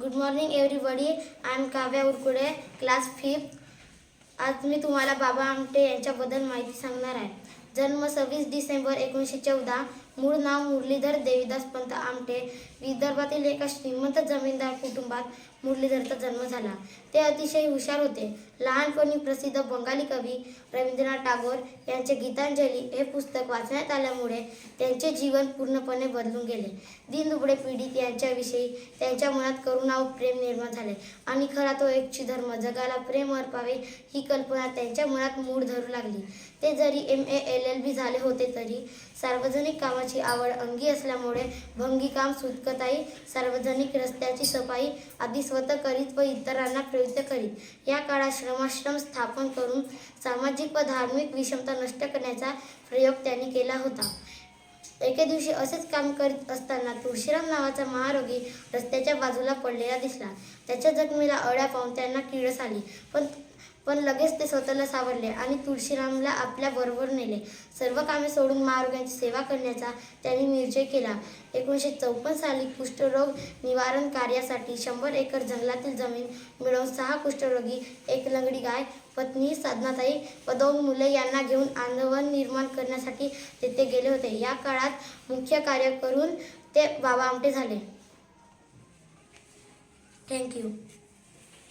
Good morning everybody I am Kavya Urkude class fifth आज मी तुम्हाला बाबा आमटे यांच्याबद्दल माहिती सांगणार आहे. जन्म सव्वीस डिसेंबर एकोणीसशे चौदा. मूळ नाव मुरलीधर देवीदास पंत आमटे. विदर्भातील एका श्रीमंत जमीनदार कुटुंबात मुरलीधरचा जन्म झाला. ते अतिशय हुशार होते. लहानपणी प्रसिद्ध बंगाली कवी रवींद्रनाथ टागोर यांचे गीतांजली हे पुस्तक वाचण्यात आल्यामुळे त्यांचे जीवन पूर्णपणे बदलून गेले. दीनदुबळे पीडित यांच्याविषयी त्यांच्या मनात करुणा व प्रेम निर्माण झाले. आणि खरा तो एकची धर्म जगाला प्रेम अर्पावे ही कल्पना त्यांच्या मनात मूळ धरू लागली. ते जरी M A L L B झाले होते तरी सार्वजनिक कामाची आवड अंगी असल्यामुळे भंगीकाम सुतकताई सार्वजनिक रस्त्याची सफाई आदी स्वतः करीत व इतरांना प्रवृत्त करीत. या काळात श्रमाश्रम स्थापन करून सामाजिक व धार्मिक विषमता नष्ट करण्याचा प्रयोग त्यांनी केला होता. एके दिवशी असेच काम करीत असताना तुळशीराम नावाचा महारोगी रस्त्याच्या बाजूला पडलेला दिसला. त्याच्या जखमेला अळ्या पाहून त्यांना किळस आली. पण पण लगेच ते स्वतःला सावरले आणि तुळशीरामला आपल्या बरोबर नेले. सर्व कामे सोडून महारोग्यांची सेवा करण्याचा त्यांनी निर्णय केला. एकोणीसशे चौपन्न साली कुष्ठरोग निवारण कार्यासाठी शंभर एकर जंगलातील जमीन मिळवून सहा कुष्ठरोगी एक लंगडी गाय पत्नी साधनाताई व दोन मुले यांना घेऊन आंदोलन निर्माण करण्यासाठी तेथे गेले होते. या काळात मुख्य कार्य करून ते बाबा आमटे झाले थँक्यू